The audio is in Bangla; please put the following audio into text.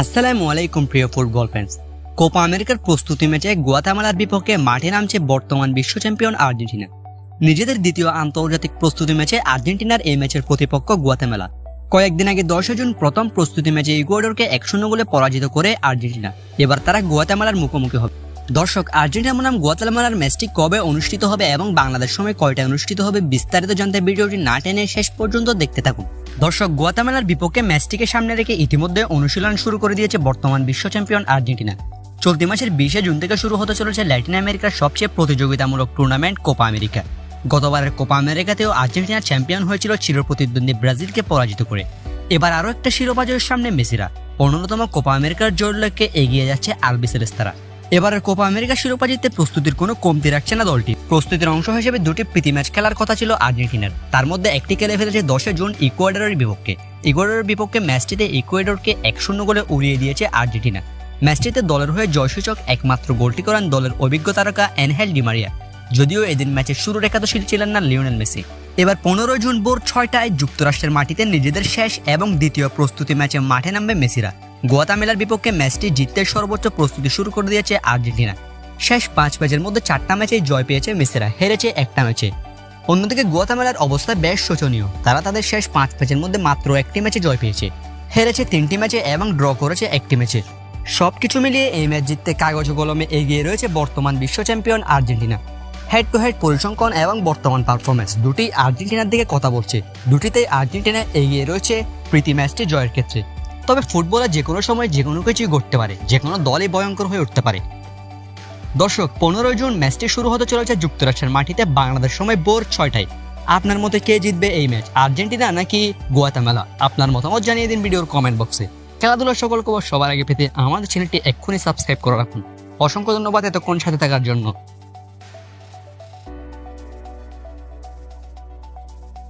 আসসালামু আলাইকুম, প্রিয় ফুটবল ফ্যান্স কোপা আমেরিকার প্রস্তুতি ম্যাচে গুয়াতামালার বিপক্ষে মাঠে নামছে বর্তমান বিশ্ব চ্যাম্পিয়ন আর্জেন্টিনা। নিজেদের দ্বিতীয় আন্তর্জাতিক প্রস্তুতি ম্যাচে আর্জেন্টিনার এই ম্যাচের প্রতিপক্ষ গুয়াতামেলা। কয়েকদিন আগে দশ জুন প্রথম প্রস্তুতি ম্যাচে ইকুয়েডরকে এক শূন্য গোলে পরাজিত করে আর্জেন্টিনা। এবার তারা গুয়াতামালার মুখোমুখি হবে। দর্শক আর্জেন্টিনা বনাম গুয়াতামালার ম্যাচটি কবে অনুষ্ঠিত হবে এবং বাংলাদেশ সময় কয়টায় অনুষ্ঠিত হবে বিস্তারিত জানতে ভিডিওটি না টেনে শেষ পর্যন্ত দেখতে থাকুন। দর্শক, গুয়াতামালার বিপক্ষে ম্যাচটিকে সামনে রেখে ইতিমধ্যে অনুশীলন শুরু করে দিয়েছে বর্তমান বিশ্ব চ্যাম্পিয়ন আর্জেন্টিনা। চলতি মাসের বিশে জুন থেকে শুরু হতে চলেছে ল্যাটিন আমেরিকার সবচেয়ে প্রতিযোগিতামূলক টুর্নামেন্ট কোপা আমেরিকা। গতবারের কোপা আমেরিকাতেও আর্জেন্টিনা চ্যাম্পিয়ন হয়েছিল চিরপ্রতিদ্বন্দ্বী ব্রাজিলকে পরাজিত করে। এবার আরও একটা শিরোপা জয়ের সামনে মেসিরা। পনেরোতম কোপা আমেরিকার জয়ের লক্ষ্যে এগিয়ে যাচ্ছে আলবিসেলেস্তারা এবারের কোপা আমেরিকা শিরোপা জিততে প্রস্তুতির কোনো কমতি রাখছে না দলটি। প্রস্তুতির অংশ হিসেবে দুটি প্রীতি ম্যাচ খেলার কথা ছিল আর্জেন্টিনার। তার মধ্যে একটি খেলে ফেলেছে দশে জুন ইকুয়েডরের বিপক্ষে। ইকুয়েডরের বিপক্ষে ম্যাচটিতে ইকুয়েডরকে এক শূন্য গোলে উড়িয়ে দিয়েছে আর্জেন্টিনা। ম্যাচটিতে দলের হয়ে জয়সূচক একমাত্র গোলটি করান দলের অভিজ্ঞ তারকা এনহেল ডিমারিয়া যদিও এদিন ম্যাচের শুরুর একাদশী ছিলেন না লিওনেল মেসি। এবার পনেরো জুন ভোর ছয়টায় যুক্তরাষ্ট্রের মাটিতে নিজেদের শেষ এবং দ্বিতীয় প্রস্তুতি ম্যাচে মাঠে নামবে মেসিরা। গোয়াতামেলার বিপক্ষে ম্যাচটি জিততে সর্বোচ্চ প্রস্তুতি শুরু করে দিয়েছে আর্জেন্টিনা। শেষ পাঁচ ম্যাচের মধ্যে চারটা ম্যাচেই জয় পেয়েছে মেসিরা, হেরেছে একটা ম্যাচে। অন্যদিকে গোয়াতামেলার অবস্থা বেশ শোচনীয়। তারা তাদের শেষ পাঁচ ম্যাচের মধ্যে মাত্র একটি ম্যাচে জয় পেয়েছে। হেরেছে তিনটি ম্যাচে এবং ড্র করেছে একটি ম্যাচে। সব কিছু মিলিয়ে এই ম্যাচ জিততে কাগজ কলমে এগিয়ে রয়েছে বর্তমান বিশ্ব champion Argentina. Head to head পরিসংখ্যান এবং বর্তমান পারফরমেন্স দুটি আর্জেন্টিনার দিকে কথা বলছে। দুটিতেই আর্জেন্টিনা এগিয়ে রয়েছে প্রীতি ম্যাচটি জয়ের ক্ষেত্রে। তবে ফুটবলে যে কোনো সময় যে কোনো কিছুই ঘটতে পারে যে কোনো দলই ভয়ঙ্কর হয়ে উঠতে পারে। দর্শক পনেরোই জুন ম্যাচটি শুরু হতে চলেছে যুক্তরাষ্ট্রের মাটিতে, বাংলাদেশ সময় ভোর ছয়টায়। আপনার মতে কে জিতবে এই ম্যাচ, আর্জেন্টিনা নাকি গোয়াতামেলা? আপনার মতামত জানিয়ে দিন ভিডিওর কমেন্ট বক্সে। খেলাধুলার সকল খবর সবার আগে পেতে আমাদের চ্যানেলটি এক্ষুনি সাবস্ক্রাইব করে রাখুন। অসংখ্য ধন্যবাদ এতক্ষণ সাথে থাকার জন্য।